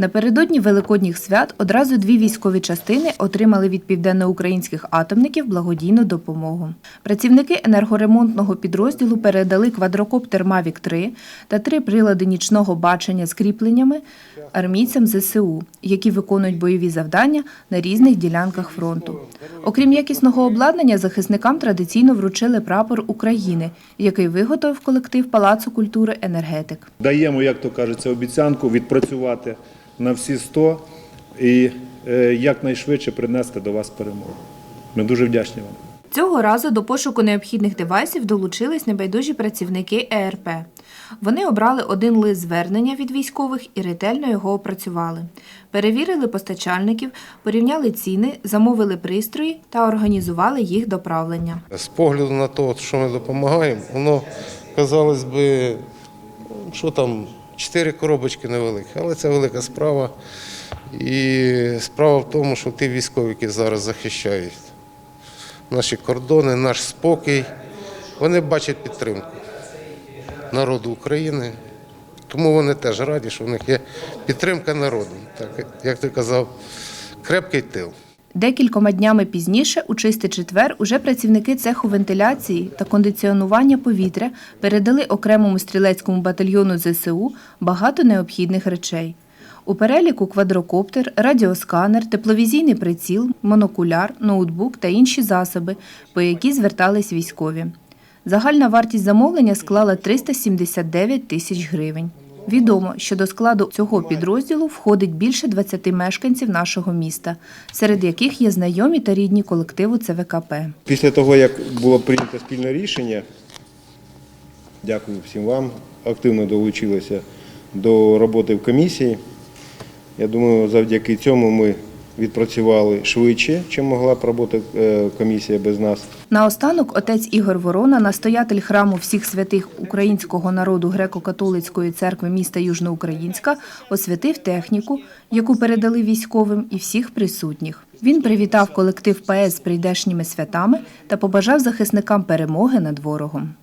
Напередодні великодніх свят одразу дві військові частини отримали від південноукраїнських атомників благодійну допомогу. Працівники енергоремонтного підрозділу передали квадрокоптер Mavic 3 та три прилади нічного бачення з кріпленнями армійцям ЗСУ, які виконують бойові завдання на різних ділянках фронту. Окрім якісного обладнання, захисникам традиційно вручили прапор України, який виготовив колектив Палацу культури енергетик. Даємо, як то кажеться, обіцянку відпрацювати на всі 100 і е, якнайшвидше принести до вас перемогу. Ми дуже вдячні вам. Цього разу до пошуку необхідних девайсів долучились небайдужі працівники ЕРП. Вони обрали один лист звернення від військових і ретельно його опрацювали. Перевірили постачальників, порівняли ціни, замовили пристрої та організували їх доправлення. З погляду на те, що ми допомагаємо, воно, казалось би, що там, чотири коробочки невеликі, але це велика справа. І справа в тому, що ті військові, які зараз захищають наші кордони, наш спокій, вони бачать підтримку народу України. Тому вони теж раді, що в них є підтримка народу. Так, як ти казав, крепкий тил. Декількома днями пізніше, у чистий четвер, уже працівники цеху вентиляції та кондиціонування повітря передали окремому стрілецькому батальйону ЗСУ багато необхідних речей. У переліку квадрокоптер, радіосканер, тепловізійний приціл, монокуляр, ноутбук та інші засоби, по які звертались військові. Загальна вартість замовлення склала 379 тисяч гривень. Відомо, що до складу цього підрозділу входить більше 20 мешканців нашого міста, серед яких є знайомі та рідні колективу ЦВКП. Після того, як було прийнято спільне рішення, дякую всім вам, активно долучилися до роботи в комісії. Я думаю, завдяки цьому ми відпрацювали швидше, чим могла б роботи е, комісія без нас. Наостанок отець Ігор Ворона, настоятель храму всіх святих українського народу греко-католицької церкви міста Южноукраїнська, освятив техніку, яку передали військовим, і всіх присутніх. Він привітав колектив ПС з прийдешніми святами та побажав захисникам перемоги над ворогом.